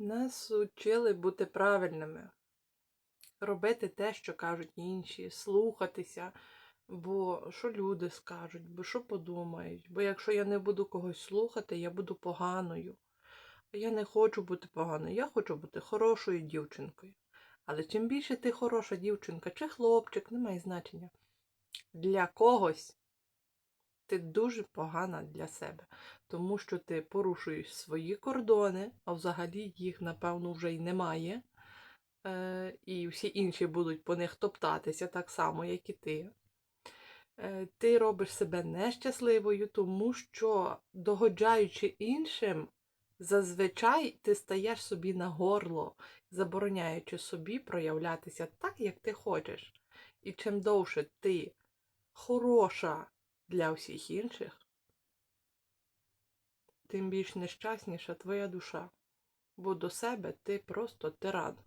Нас учили бути правильними, робити те, що кажуть інші, слухатися, бо що люди скажуть, бо що подумають. Бо якщо я не буду когось слухати, я буду поганою. Я не хочу бути поганою, я хочу бути хорошою дівчинкою. Але чим більше ти хороша дівчинка чи хлопчик, не має значення. Для когось ти дуже погана для себе, тому що ти порушуєш свої кордони, а взагалі їх, напевно, вже й немає. Е, і всі інші будуть по них топтатися так само, як і ти. Е, ти робиш себе нещасливою, тому що, догоджаючи іншим, зазвичай ти стаєш собі на горло, забороняючи собі проявлятися так, як ти хочеш. І чим довше ти хороша для всіх інших, тим більш нещасніша твоя душа, бо до себе ти просто тиран.